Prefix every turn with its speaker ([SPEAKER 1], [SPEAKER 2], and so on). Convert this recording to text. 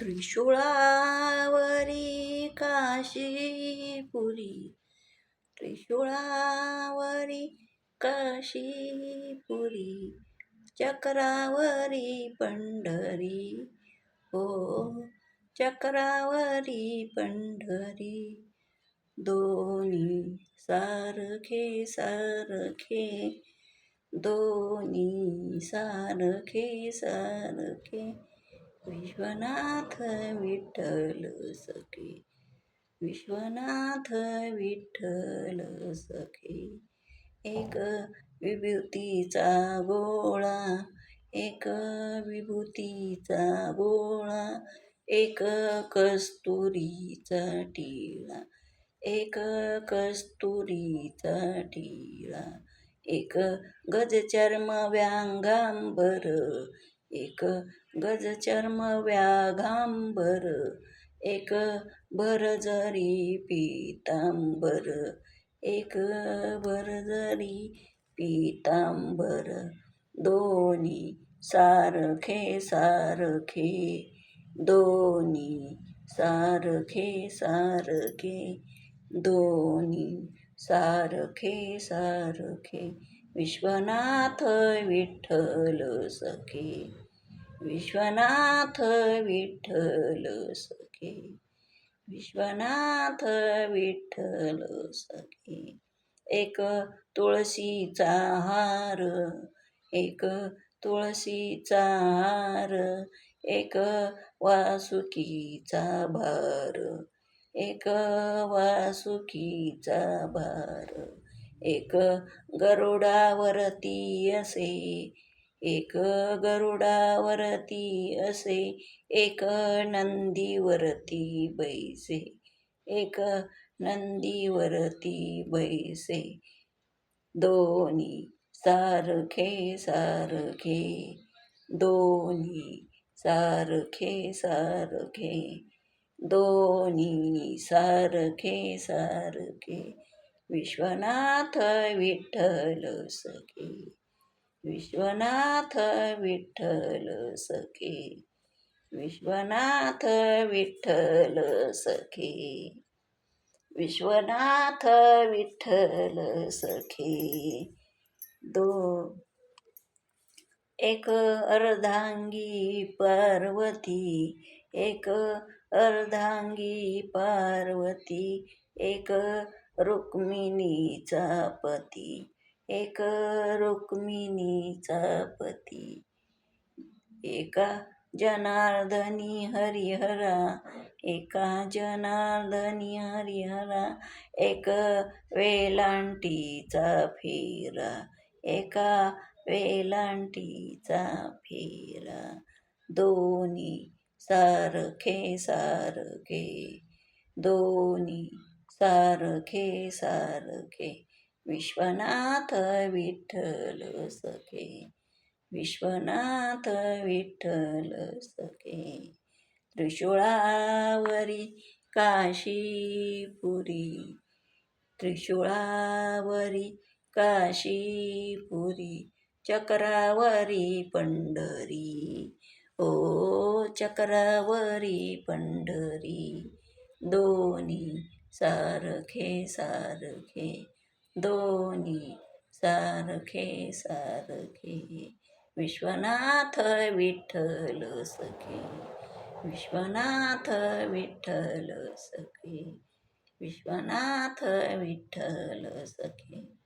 [SPEAKER 1] त्रिशूळावरी काशीपुरी त्रिशूळावरी काशीपुरी चक्रावरी पंढरी. हो चक्रावरी पंढरी. दोन्ही सारखे सारखे. दोन्ही सारखे सारखे. विश्वनाथ विठ्ठल सखे. विश्वनाथ विठ्ठल सखे. एक विभूतीचा गोळा एक विभूतीचा गोळा एक कस्तुरीचा टिळा एक कस्तुरीचा टिळा एक गजचर्म व्यांगांबर एक गजचर्म व्याघांबर एक भरजरी पीतांबर एक भरजरी पीतांबर दोन्ही सारखे सारखे दोन्ही सारखे सारखे दोन्ही सारखे सारखे विश्वनाथ विठ्ठल सखे. विश्वनाथ विठ्ठल सखे. विश्वनाथ विठ्ठल सखे. एक तुळशीचा हार एक तुळशीचा हार एक वासुकीचा भार एक वासुकीचा भार एक गरुडावरती असे एक गरुडावरती असे एक नंदीवरती बैसे एक नंदीवरती बैसे. दोन्ही सारखे सारखे दोन्ही सारखे सारखे दोन्ही सारखे सारखे. विश्वनाथ विठ्ठल सखे. विश्वनाथ विठ्ठल सखे. विश्वनाथ विठ्ठल सखे. विश्वनाथ विठ्ठल सखे. दो एक अर्धांगी पार्वती. एक अर्धांगी पार्वती. एक रुक्मिणीचा पती. एक रुक्मिणीचा पती. एका जनार्दनी हरिहरा एका जनार्दनी हरिहरा एक वेलांटीचा फेरा एका वेलांटीचा फेरा. दोन्ही सारखे सारखे दोन्ही सारखे सारखे. विश्वनाथ विठ्ठल सखे विश्वनाथ विठ्ठल सखे. त्रिशूळावरी काशीपुरी त्रिशूळावरी काशीपुरी चक्रावरी पंढरी. ओ चक्रावरी पंढरी दोन्ही सारखे सारखे. दोन्ही सारखे सारखे. विश्वनाथ विठ्ठल सखे. विश्वनाथ विठ्ठल सखे. विश्वनाथ विठ्ठल सखे.